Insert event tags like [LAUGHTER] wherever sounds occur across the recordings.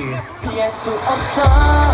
you.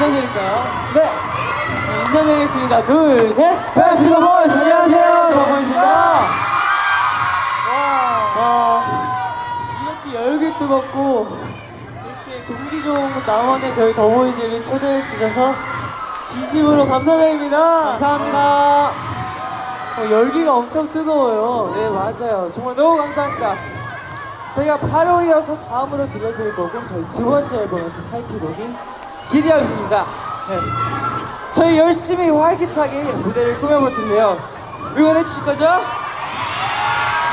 인사드릴까요? 네. 네. 인사드리겠습니다. 둘, 셋. 베스트 보이스 안녕하세요. 더보이즈입니다. 와, 이렇게 열기 뜨겁고 공기 좋은 남원에 저희 더보이즈를 초대해 주셔서 진심으로 감사드립니다. 감사합니다. 어, 열기가 엄청 뜨거워요. 네, 맞아요. 정말 너무 감사합니다. 저희가 바로 이어서 다음으로 들려드릴 곡은 저희 두 번째 앨범에서 타이틀곡인 기대함입니다. 네. 저희 열심히 활기차게 무대를 꾸며볼 텐데요. 응원해 주실 거죠?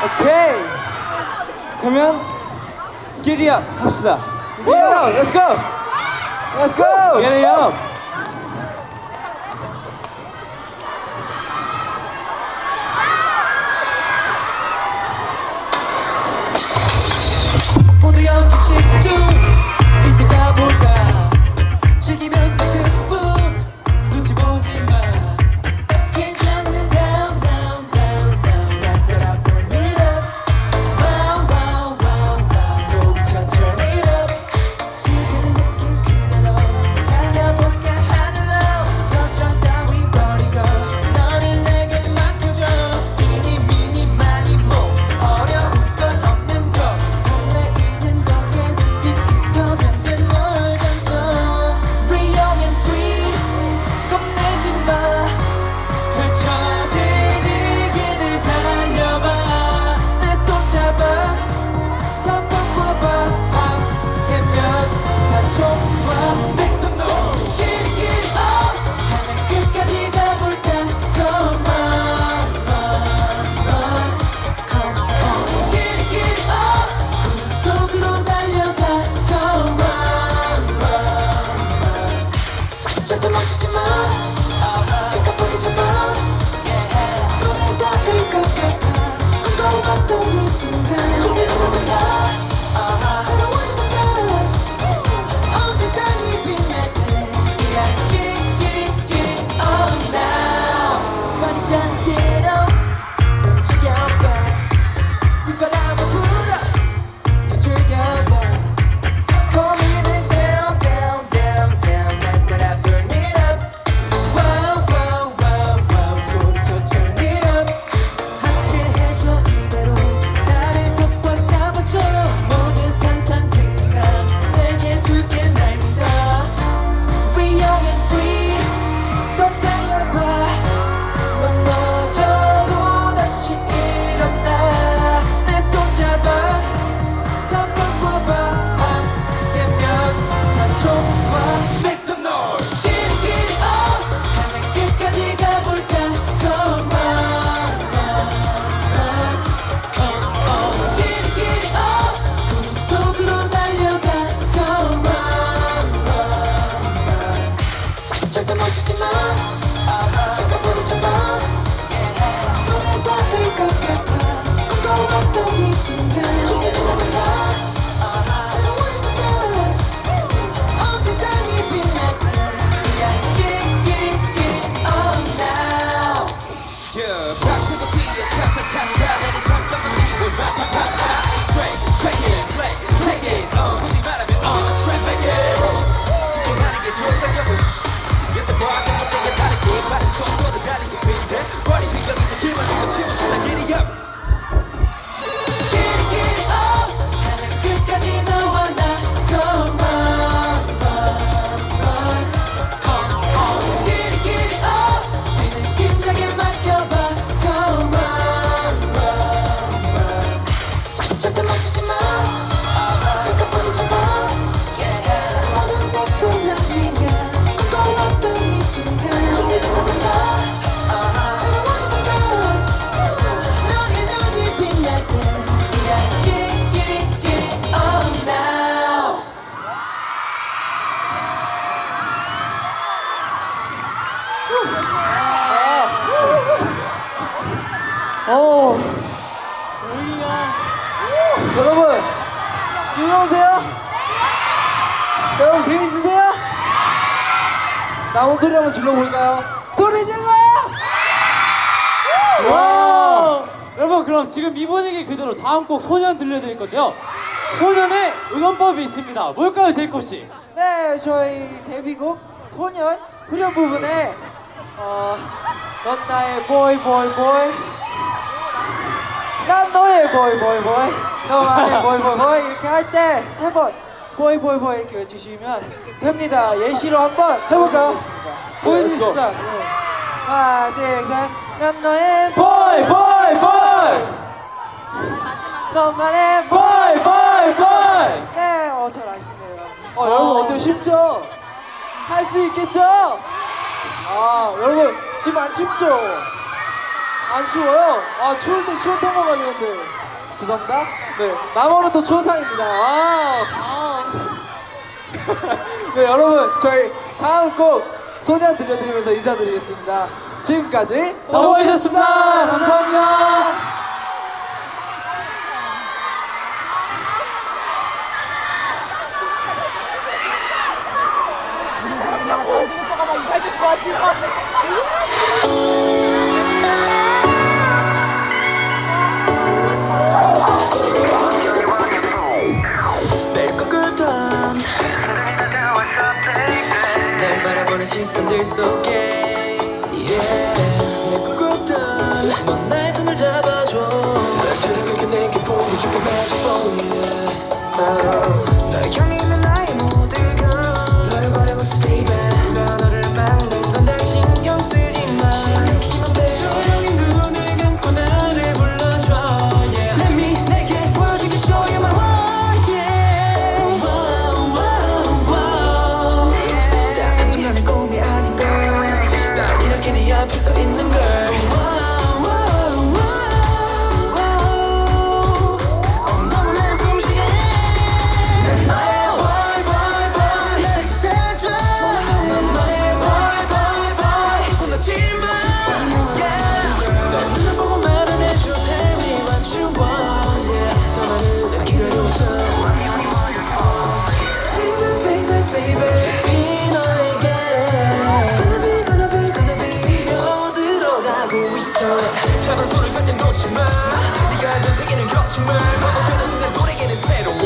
오케이. 그러면 기리업 합시다. 기리업, let's go, let's go. 기리업. 모두 이제 가볼까 여러분 재밌으세요? 나온 소리 한번 질러볼까요? 소리 질러! 와! 여러분 그럼 지금 이 분위기 그대로 다음 곡 소년 들려드릴 건데요. 소년의 응원법이 있습니다. 뭘까요, 제이콥 씨? 네, 저희 데뷔곡 소년 후렴 부분에 어, 넌 나의 보이 보이 보이 난 너의 보이 보이 보이 너만의 보이 보이 보이 이렇게 할 때 세 번 보이 보이 보이 이렇게 외치시면 됩니다. 예시로 한번 해볼까요? 보여줍시다. 하나, 셋, 셋. 난 너의 보이 보이 보이 너만의 보이 보이 보이 네, 어, 잘 아시네요. 어, 여러분 어때요? 쉽죠? 할 수 있겠죠? 아, 여러분 지금 안 춥죠? 안 추워요? 아, 추울 때 추어탕 먹어야 되는데. 죄송합니다. 네, 나머는 또 추어탕입니다. 아, 아. [LAUGHS] 네, 여러분 저희 다음 곡 소년 들려드리면서 인사드리겠습니다. 지금까지 더보이셨습니다. 감사합니다. 매일 날 바라보는 시선들 속에. Yeah. 내 꿈꾸던 넌 나의 손을 잡아줘. 날 들어가게 내게 보여줄게 magic for you 마 네가 알던 세계는 마 반복되는 순간 돌에게는 새로워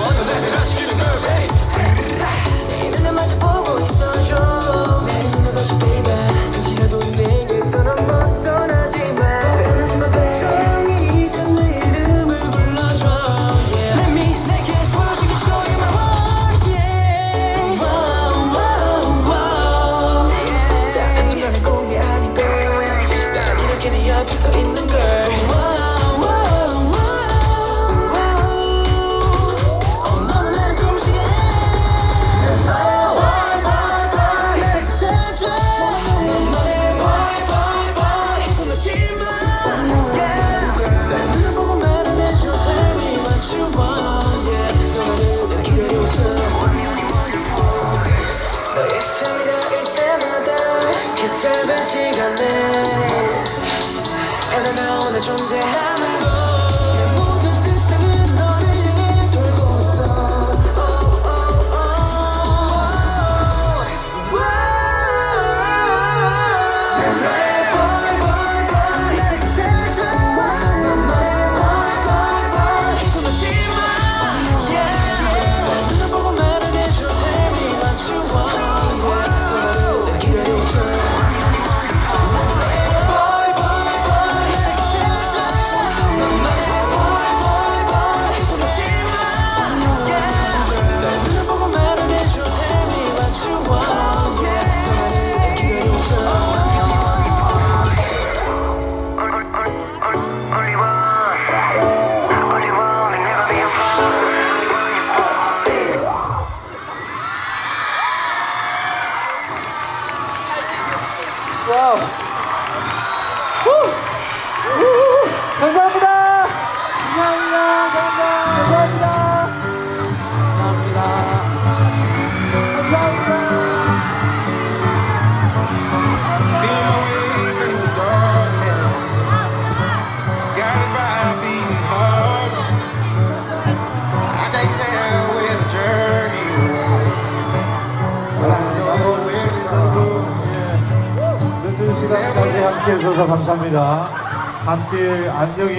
시간에 And I know 내 존재하는 감사합니다. 함께 안녕히